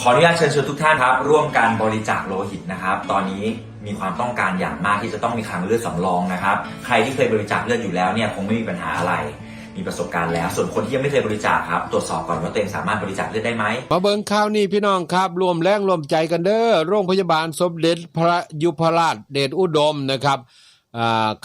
ขออนุญาตเชิญชวนทุกท่านครับ ร่วมการบริจาคโลหิตนะครับ ตอนนี้มีความต้องการอย่างมากที่จะต้องมีคลังเลือดสำรองนะครับ ใครที่เคยบริจาคเลือดอยู่แล้วเนี่ยคงไม่มีปัญหาอะไร มีประสบการณ์แล้ว ส่วนคนที่ยังไม่เคยบริจาคครับ ตรวจสอบก่อนว่าตัวเองสามารถบริจาคเลือดได้ไหมมาเบิ่งข่าวนี้พี่น้องครับรวมแรงรวมใจกันเด้อโรงพยาบาลสมเด็จพระยุพราชเดชอุดมนะครับ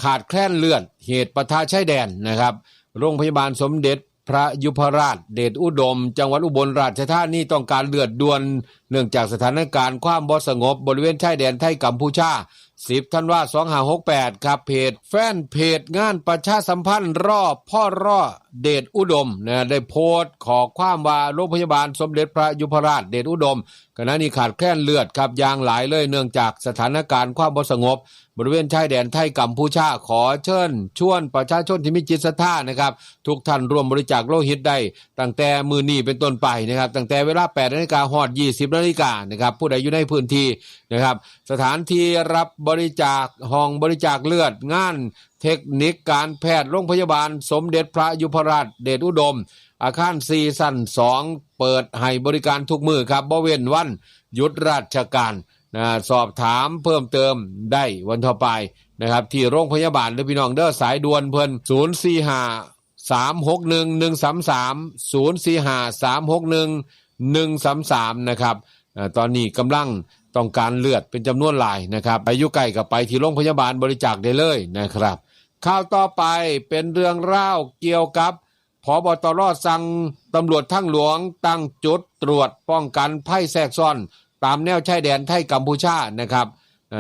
ขาดแคลนเลือดเหตุปะทะชายแดนนะครับ โรงพยาบาลสมเด็จ พระยุพราชเดชอุดม จังหวัดอุบลราชธานีต้องการเลือดด่วน เนื่องจากสถานการณ์ความบสงบบริเวณชายแดนไทยกัมพูชา 10 ธันวาคม2568 ครับเพจ แฟนเพจงานประชาสัมพันธ์รอบพ่อรอเดชอุดมนะได้โพสต์ขอความว่าโรงพยาบาลสมเด็จพระยุพราชเดชอุดมขณะนี้ขาดแคลนเลือดครับยางหลายเลยเนื่องจากสถานการณ์ความบ่สงบ บริเวณชายแดนไทยกัมพูชาขอเชิญชวนประชาชนที่มีจิตศรัทธานะครับทุกท่านร่วมบริจาคโลหิตได้ตั้งแต่มือนี้เป็นต้นไปนะครับตั้งแต่เวลา8นาฬิกาฮอด 20นาฬิกานะครับผู้ใดอยู่ในพื้นที่นะครับสถานที่รับบริจาคห้องบริจาคเลือดงาน เทคนิคการแพทย์โรงพยาบาล สมเด็จพระยุพราชเดชอุดม อาคารซีซั่น2เปิดให้บริการทุกมือครับบ่เว้นวันหยุดราชการนะสอบถามเพิ่มเติมได้วันต่อไปนะครับที่โรงพยาบาลหรือพี่น้องเด้อสายด่วนเพิ่น045 361 133 045 361 133นะครับตอนนี้กำลังต้องการเลือดเป็นจำนวนหลายนะครับอายุใกล้กับไปที่โรงพยาบาลบริจาคได้เลยนะครับ ข่าวต่อไปเป็นเรื่องเล่าเกี่ยวกับพบตรสั่งตำรวจทั้งหลวงตั้งจุดตรวจป้องกันภัยแทรกซ้อน ตามแนวชายแดนไทยกัมพูชานะครับ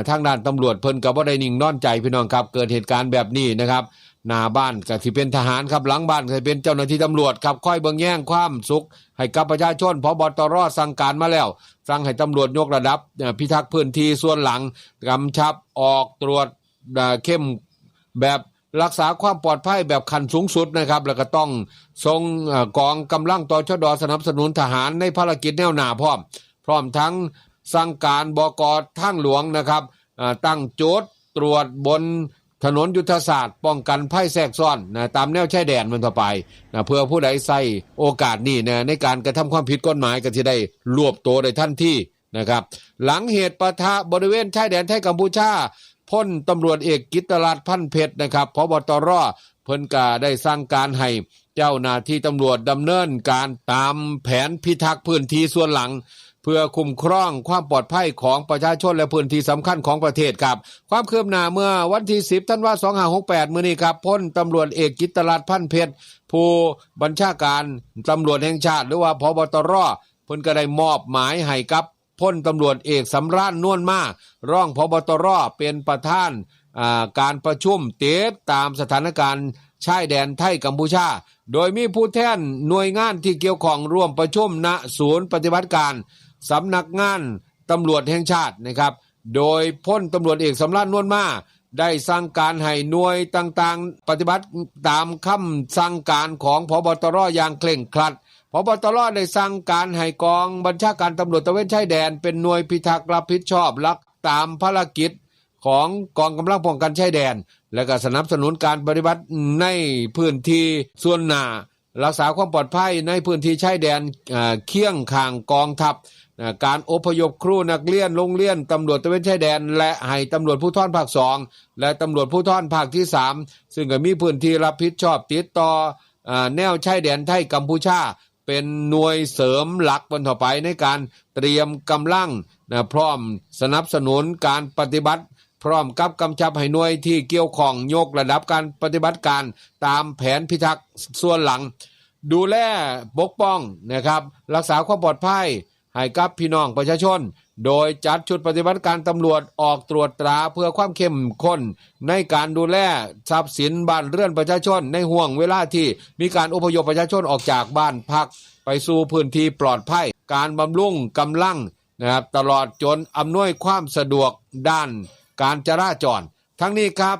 ทางด้านตำรวจเพิ่นกับว่าได้นิ่งนอนใจพี่น้องครับ เกิดเหตุการณ์แบบนี้นะครับหน้าบ้านก็ที่เป็นทหารครับหลังบ้านก็เป็นเจ้าหน้าที่ตำรวจครับค่อยเบิ่งแย่งความสุข ให้กับประชาชนพบตรอสั่งการมาแล้ว สั่งให้ตำรวจยกระดับ พิทักษ์พื้นที่ส่วนหลังกำชับออกตรวจเข้มแบบ รักษาความปลอดภัยแบบขั้นสูงสุดนะครับ แล้วก็ต้องทรงกองกำลังต่อชดสนับสนุนทหารในภารกิจแนวหน้าพร้อม พร้อมทั้งสั่งการบกทางหลวงนะครับตั้งโจทย์ตรวจบนถนนยุทธศาสตร์ ป้องกันภัยแทรกซ้อนนะตามแนวชายแดนมันต่อไปนะเพื่อผู้ใดใส่โอกาสนี้นะในการกระทำความผิดกฎหมายก็จะได้รวบตัวได้ทันที่นะครับ หลังเหตุปะทะบริเวณชายแดนไทยกัมพูชา พ้นตำรวจเอกกิตรัตพันเพชรนะครับพบตรเพิ่นกาได้สร้างการให้เจ้าหน้าที่ตำรวจดำเนินการตามแผนพิทักษ์พื้นที่ส่วนหลัง เพื่อคุ้มครองความปลอดภัยของประชาชนและพื้นที่สำคัญของประเทศครับ ความคืบหน้าเมื่อวันที่ 10ธันวาคม2568 มื้อนี้ครับพ้นตำรวจเอกกิตรัตพันเพชรผู้บัญชาการตำรวจแห่งชาติ หรือว่าพบตรเพิ่นก็ได้มอบหมายให้กับ พลตำรวจเอกสำราญนวลมาร่องพบตรเป็นประธานการประชุมเตดตามสถานการณ์ชายแดนไทยกัมพูชา โดยมีผู้แทนหน่วยงานที่เกี่ยวข้องร่วมประชุมณศูนย์ปฏิบัติการสำนักงานตำรวจแห่งชาตินะครับ โดยพ้นตำรวจเอกสำราญนวลมาได้สั่งการให้หน่วยต่างๆ ปฏิบัติตามคำสั่งการของพบตรอย่างเคร่งครัด พบตรได้สั่งการให้กองบัญชาการตำรวจตะเวนชายแดน เป็นหน่วยพิทักษ์รับผิดชอบรักตามภารกิจของกองกำลังป้องกันชายแดน และก็สนับสนุนการปฏิบัติในพื้นที่ส่วนหน้ารักษาความปลอดภัยในพื้นที่ชายแดนเคียงข้างกองทัพการอพยพครูนักเรียนโรงเรียนตำรวจตะเวนชายแดน และให้ตำรวจผู้ท่อนภาคสองและตำรวจผู้ท่อนภาคที่สามซึ่งก็มีพื้นที่รับผิดชอบติดต่ออแนวชายแดนไทยกัมพูชา เป็นหน่วยเสริมหลักบนต่อไปในการเตรียมกำลังนะพร้อมสนับสนุนการปฏิบัติ พร้อมกับกำชับให้หน่วยที่เกี่ยวข้องยกระดับการปฏิบัติการตามแผนพิทักษ์ส่วนหลัง ดูแลปกป้องนะครับ รักษาความปลอดภัยให้กับพี่น้องประชาชน โดยจัดชุดปฏิบัติการตำรวจออกตรวจตราเพื่อความเข้มข้น ในการดูแลทรัพย์สินบ้านเรือนประชาชนในห่วงเวลาที่มีการอพยพประชาชนออกจากบ้านพัก ไปสู่พื้นที่ปลอดภัย การบำรุงกำลังนะครับตลอดจนอำนวยความสะดวกด้านการจราจร ทั้งนี้ครับ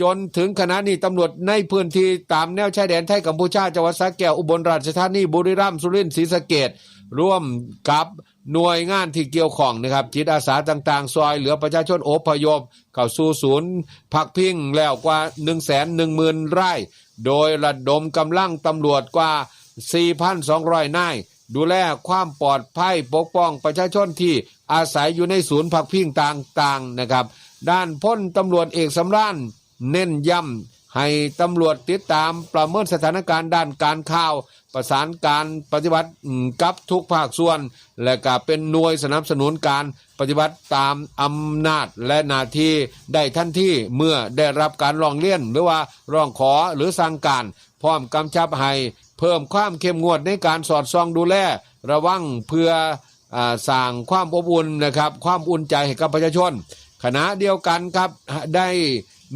จนถึงขณะนี้ตำรวจในพื้นที่ตามแนวชายแดนไทยกัมพูชาจังหวัดสระแก้วอุบลราชธานีบุรีรัมย์สุรินทร์ศรีสะเกดร่วมกับ หน่วยงานที่เกี่ยวข้องนะครับจิตอาสาต่างๆ ซอยเหลือประชาชนอพยพ เข้าสู่ศูนย์พักพิงแล้วกว่า 1 1 0 0 0 0 ไร่ โดยระดมกำลังตำรวจกว่า 4,200 นาย ดูแลความปลอดภัยปกป้องประชาชนที่อาศัยอยู่ในศูนย์พักพิงต่างๆนะครับ ด้านพ้นตำรวจเอกสำราญเน้นย้ำ ให้ตำรวจติดตามประเมินสถานการณ์ด้านการข่าว ประสานการปฏิบัติกับทุกภาคส่วน และก็เป็นหน่วยสนับสนุนการปฏิบัติตามอำนาจและหน้าที่ได้ทันทีเมื่อได้รับการร้องเรียนหรือว่าร้องขอหรือสั่งการ พร้อมกำชับให้เพิ่มความเข้มงวดในการสอดส่องดูแล ระวังเพื่ออสร้างความอบอุ่นนะครับ ความอุ่นใจให้กับประชาชน ขณะเดียวกันครับได้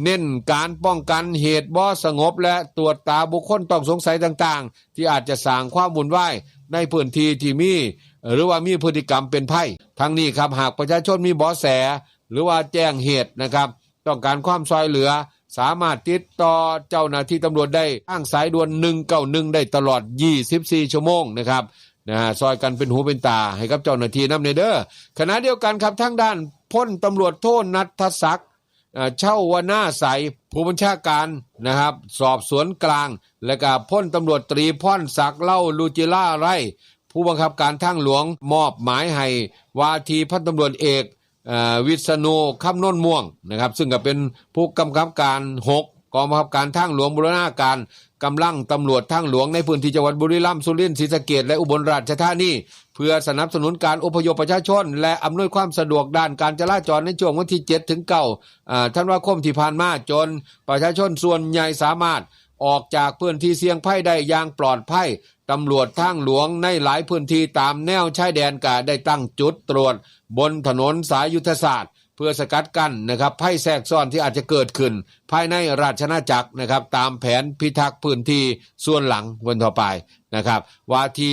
เน้นการป้องกันเหตุบ่สงบ และตรวจตาบุคคลต้องสงสัยต่างๆ ที่อาจจะสร้างความวุ่นวายในพื้นที่ที่มี หรือว่ามีพฤติกรรมเป็นไพ่ทั้งนี้ครับหากประชาชนมีบาะแส หรือว่าแจ้งเหตุนะครับ ต้องการความช่วยเหลือ สามารถติดต่อเจ้าหน้าที่ตำรวจได้ทางสายด่วน 191 ได้ตลอด 24 ชั่วโมงนะครับนะฮะซอยกันเป็นหูเป็นตาให้กับเจ้าหน้าที่นำในเดอ้อขณะเดียวกันครับทางด้านพ้นตำรวจโทษนัทศักดิ เช่าวนาใสผู้บัญชาการนะครับ สอบสวนกลาง และก็พ้นตำรวจตรีพ่อนศักเล่าลูจิล่าไรผู้บังคับการทางหลวงมอบหมายให้วาทีพันตำรวจเอกวิษณุคำน้นม่วงนะครับ ซึ่งก็เป็นผู้กำกับการห กองบังคับการทางหลวงบูรณาการกำลังตำรวจทางหลวงในพื้นที่จังหวัดบุรีรัมย์สุรินทร์ศรีสะเกษและอุบลราชธานีเพื่อสนับสนุนการอพยพประชาชน และอำนวยความสะดวกด้านการจราจรในช่วงวันที่7ถึง9อ่าธันวาคมที่ผ่านมาจน ประชาชนส่วนใหญ่สามารถออกจากพื้นที่เสี่ยงภัยได้อย่างปลอดภัยตำรวจทางหลวงในหลายพื้นที่ตามแนวชายแดนกาได้ตั้งจุดตรวจ บนถนนสายยุทธศาสตร์ พื่อสกัดกั้นนะครับภัยแทรกซ้อนที่อาจจะเกิดขึ้น ภายในราชนาจักรนะครับ ตามแผนพิทักษ์พื้นที่ส่วนหลังวันต่อไปนะครับว่าที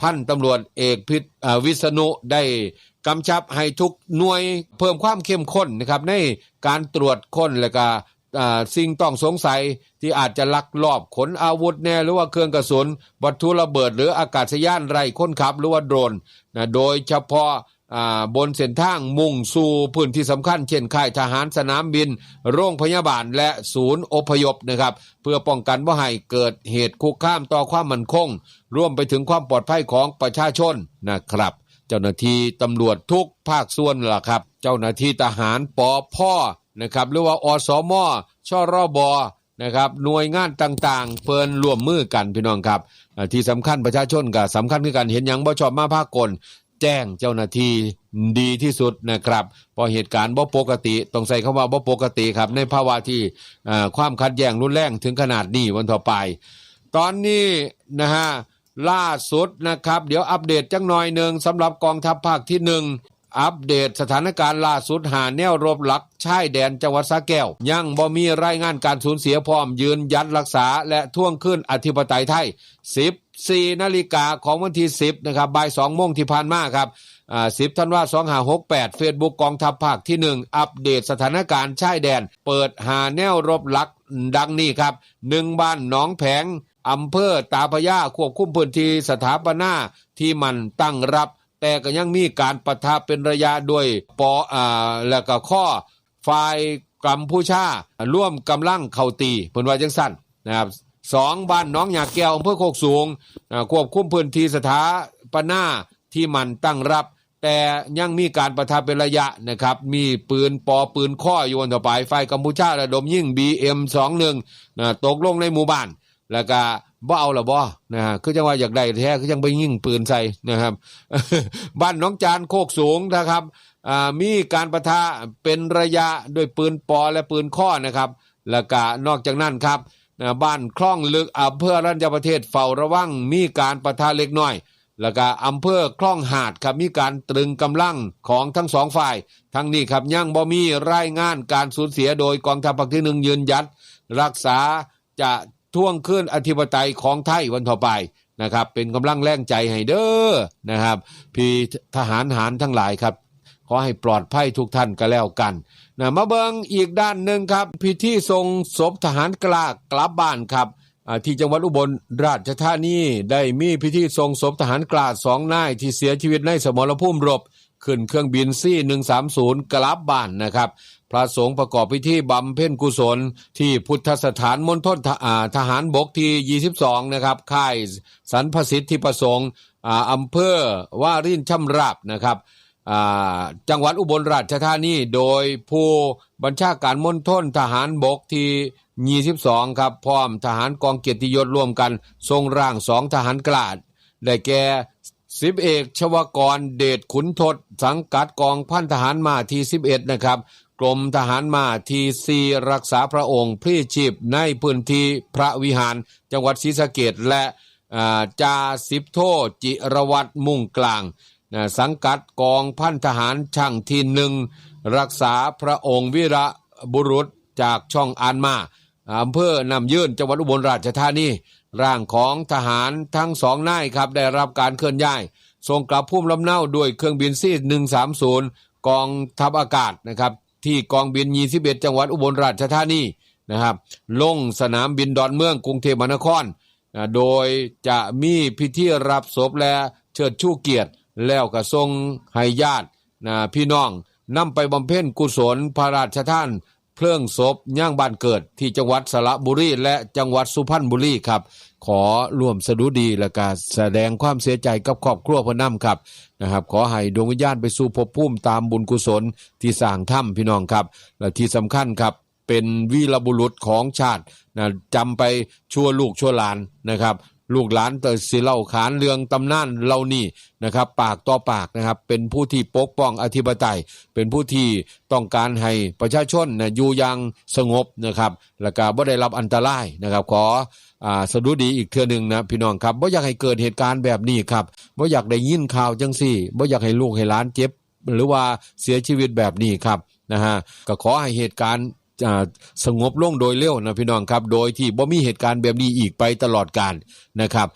พันตำรวจเอกพิษวิษณุได้กำชับให้ทุกหน่วยเพิ่มความเข้มข้นนะครับในการตรวจค้นและก็สิ่งต้องสงสัยที่อาจจะลักลอบขนอาวุธแน่หรือว่าเครื่องกระสุน วัตถุระเบิดหรืออากาศยานไร้คนขับหรือว่าโดรนนะโดยเฉพาะ บนเส้นทางมุ่งสู่พื้นที่สำคัญ เช่นค่ายทหารสนามบิน โรงพยาบาลและศูนย์อพยพนะครับ เพื่อป้องกันว่าให้เกิดเหตุคุกคามต่อความมั่นคง ร่วมไปถึงความปลอดภัยของประชาชนนะครับ เจ้าหน้าที่ตำรวจทุกภาคส่วนล่ะครับ เจ้าหน้าที่ทหารปอพ่อนะครับหรือว่าอสมอชอรบอนะครับหน่วยงานต่างๆ เพิ่นร่วมมือกันพี่น้องครับ ที่สำคัญประชาชนก็สำคัญคือกันเห็นหยังบ่ชอบมาภากล แจ้งเจ้าหน้าที่ดีที่สุดนะครับพอเหตุการณ์บ่ปกติต้องใส่คำว่าบ่ปกติครับ ในภาวะที่ความขัดแย้งรุนแรงถึงขนาดนี้วันต่อไป ตอนนี้นะฮะล่าสุดนะครับ เดี๋ยวอัปเดตจังหน่อยหนึ่งสำหรับกองทัพภาคที่หนึ่ง อัปเดตสถานการณ์ล่าสุดหาแนวรบหลักชายแดนจังหวัดสระแก้ว ยังบ่มีรายงานการสูญเสียพร้อมยืนยันรักษาและท่วงขึ้นอธิปไตยไทย 14นาฬิกาของวันที่ 10นะครับบ่าย2โมงที่ผ่านมาครับอ่า10ธันวาคม2568 Facebook กองทัพภาคที่1อัปเดตสถานการณ์ชายแดน เปิดหาแนวรบหลักดังนี้ครับ1บ้านหนองแผงอำเภอตาพยาควบคุมพื้นที่สถาปนาที่มันตั้งรับ แต่ก็ยังมีการปะทะเป็นระยะด้วยปออ่าแล้วก็ข้อฝ่ายกัมพูชาร่วมกำลังเข้าตีเพิ่นว่าจังสั้นนะครับสองบ้านน้องหยาแก้วอำเภอโคกสูงควบคุมพื้นที่สถาปนาที่มันตั้งรับ แต่ยังมีการประทะเป็นระยะนะครับ มีปืนปอปืนข้ออยู่วันต่อไปฝ่ายกัมพูชาระดมยิง BM21 นะตกลงในหมู่บ้าน แล้วก็ บ่เอาละบ่นะฮะคือจังว่าอยากได้แท้คือจังไปยิ่งปืนใส่นะครับ บ้านน้องจานโคกสูงนะครับอ่ามีการประทะเป็นระยะด้วยปืนปอและปืนข้อนะครับ แล้วก็นอกจากนั้นครับนะบ้านคลองลึกอำเภอรัญญประเทศเฝ้าระวังมีการประทะเล็กน้อย แล้วก็อำเภอคลองหาดครับมีการตรึงกำลังของทั้งสองฝ่าย ทั้งนี้ครับยังบ่มีรายงานการสูญเสียโดยกองทัพภาคที่หนึ่งยืนยันรักษาจะ ท่วงขึ้นอธิปไตยของไทยวันต่อไปนะครับ เป็นกำลังแรงใจให้เด้อนะครับ พี่ทหารหารทั้งหลายครับ ขอให้ปลอดภัยทุกท่านก็แล้วกันนะมาเบิงอีกด้านหนึ่งครับพิธีทรงศพทหารกล้ากลับบ้านครับที่จังหวัดอุบลราชธานีได้มีพิธีทรงศพทหารกล้าสองนายที่เสียชีวิตในสมรภูมิรบ ขึ้นเครื่องบินซี่130กลับบ้านนะครับ พระสงฆ์ประกอบพิธีบำเพ็ญกุศล ที่พุทธสถานมณฑลทหารบกที่ 22 นะครับ ค่ายสันพสิทธิประสงค์อำเภอว่ารินช่ำราบนะครับจังหวัดอุบลราชธานีโดยผู้บัญชาการมณฑลทหารบกที่ 22 ครับ พร้อมทหารกองเกียรติยศร่วมกัน ทรงร่างสองทหารกลาด ได้แก่ สิบเอกชวกรเดชขุนทศสังกัดกองพันทหารมาที่11นะครับ กรมทหารมาที่4รักษาพระองค์พรีชีพในพื้นที่พระวิหาร จังหวัดศรีสะเกดและอ่าจาสิบโทจิรวัตรมุ่งกลางนะสังกัดกองพันทหารช่างที่หนึ่งรักษาพระองค์วิระบุรุษจากช่องอานมาอำเภอนำยื่นจังหวัดอุบลราชธานี ร่างของทหารทั้งสองนายครับได้รับการเคลื่อนย้าย ส่งกลับภูมิลำเนาด้วยเครื่องบินซี130 กองทัพอากาศนะครับที่กองบิน 21 จังหวัดอุบลราชธานีนะครับลงสนามบินดอนเมืองกรุงเทพมหานครนะโดยจะมีพิธีรับศพและเชิดชูเกียรติ แล้วก็ทรงให้ญาตินะพี่น้องนำไปบำเพ็ญกุศลพระราชทาน เพลิงศพย่างบ้านเกิดที่จังหวัดสระบุรีและจังหวัดสุพรรณบุรีครับ ขอร่วมสดุดีและก็แสดงความเสียใจกับครอบครัวเพนน้ำครับนะครับ ขอให้ดวงวิญญาณไปสู่ภพภูมิตามบุญกุศลที่สร้างถ้ำพี่น้องครับ และที่สำคัญครับเป็นวีรบุรุษของชาตินะจำไปชั่วลูกชั่วหลานนะครับ ลูกหลานเตอสิเล่าขานเรื่องตำนานเหล่านี้นะครับ ปากต่อปากนะครับ เป็นผู้ที่ปกป้องอธิปไตย เป็นผู้ที่ต้องการให้ประชาชนนะอยู่อย่างสงบนะครับ แล้วก็บ่ได้รับอันตรายนะครับ ขออ่าสะดุดีอีกเทื่อหนึ่งนะพี่น้องครับบ่อยากให้เกิดเหตุการณ์แบบนี้ครับบ่อยากได้ยินข่าวจังสี่บ่อยากให้ลูกให้หลานเจ็บ หรือว่าเสียชีวิตแบบนี้ครับนะฮะก็ขอให้เหตุการณ์ สงบลงโดยเร็วนะพี่น้องครับ โดยที่บ่มีเหตุการณ์แบบนี้อีกไปตลอดการนะครับ